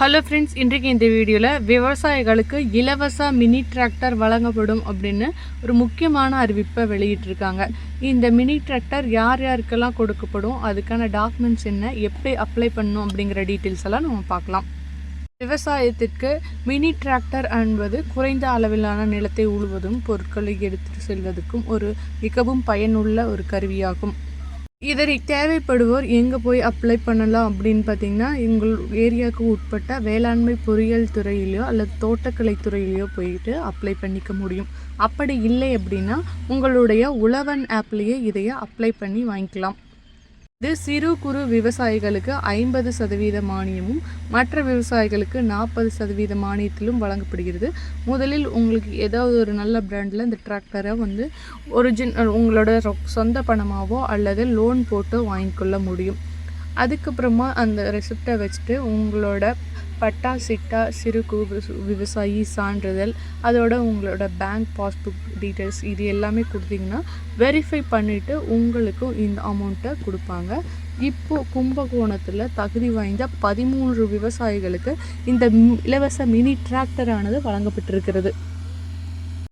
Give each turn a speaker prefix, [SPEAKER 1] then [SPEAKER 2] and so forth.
[SPEAKER 1] Hello friends இன்றைக்கு இந்த வீடியோவில் விவசாயிகளுக்கு இலவச மினி டிராக்டர் வழங்கப்படும் அப்படின்னு ஒரு முக்கியமான அறிவிப்பை வெளியிட்டிருக்காங்க. இந்த மினி டிராக்டர் யார் யாருக்கெல்லாம் கொடுக்கப்படும்? அதுக்கான டாக்குமெண்ட்ஸ் என்ன? எப்படி அப்ளை பண்ணணும் அப்படிங்கிற டீட்டெயில்ஸ் எல்லாம் நம்ம பார்க்கலாம். விவசாயத்திற்கு மினி டிராக்டர் என்பது குறைந்த அளவிலான நிலத்தை உழுவதும் பொருட்களை எடுத்துட்டு செல்வதற்கும் ஒரு மிகவும் பயனுள்ள ஒரு கருவியாகும். இதனை தேவைப்படுவோர் எங்கே போய் அப்ளை பண்ணலாம் அப்படின்னு பார்த்தீங்கன்னா எங்கள் ஏரியாவுக்கு உட்பட்ட வேளாண்மை பொறியியல் துறையிலையோ அல்லது தோட்டக்கலை துறையிலையோ போயிட்டு அப்ளை பண்ணிக்க முடியும். அப்படி இல்லை அப்படின்னா உங்களுடைய உழவன் ஆப்லேயே இதைய அப்ளை பண்ணி வாங்கிக்கலாம். இது சிறு குறு விவசாயிகளுக்கு ஐம்பது சதவீத மானியமும் மற்ற விவசாயிகளுக்கு நாற்பது சதவீத மானியத்திலும் வழங்கப்படுகிறது. முதலில் உங்களுக்கு ஏதாவது ஒரு நல்ல பிராண்டில் இந்த டிராக்டரை வந்து ஒரிஜின் உங்களோட ரொ- சொந்த பணமாகவோ அல்லது லோன் போட்டோ வாங்கிக்கொள்ள முடியும். அதுக்கப்புறமா அந்த ரெசிப்டை வச்சுட்டு உங்களோட பட்டா சிட்டா சிறு குறு விவசாயி சான்றிதழ் அதோட உங்களோட பேங்க் பாஸ்புக் டீட்டெயில்ஸ் இது எல்லாமே கொடுத்தீங்கன்னா வெரிஃபை பண்ணிவிட்டு உங்களுக்கும் இந்த அமௌண்ட்டை கொடுப்பாங்க. இப்போ கும்பகோணத்தில் தகுதி வாய்ந்த பதிமூன்று விவசாயிகளுக்கு இந்த இலவச மினி டிராக்டரானது வழங்கப்பட்டிருக்கிறது.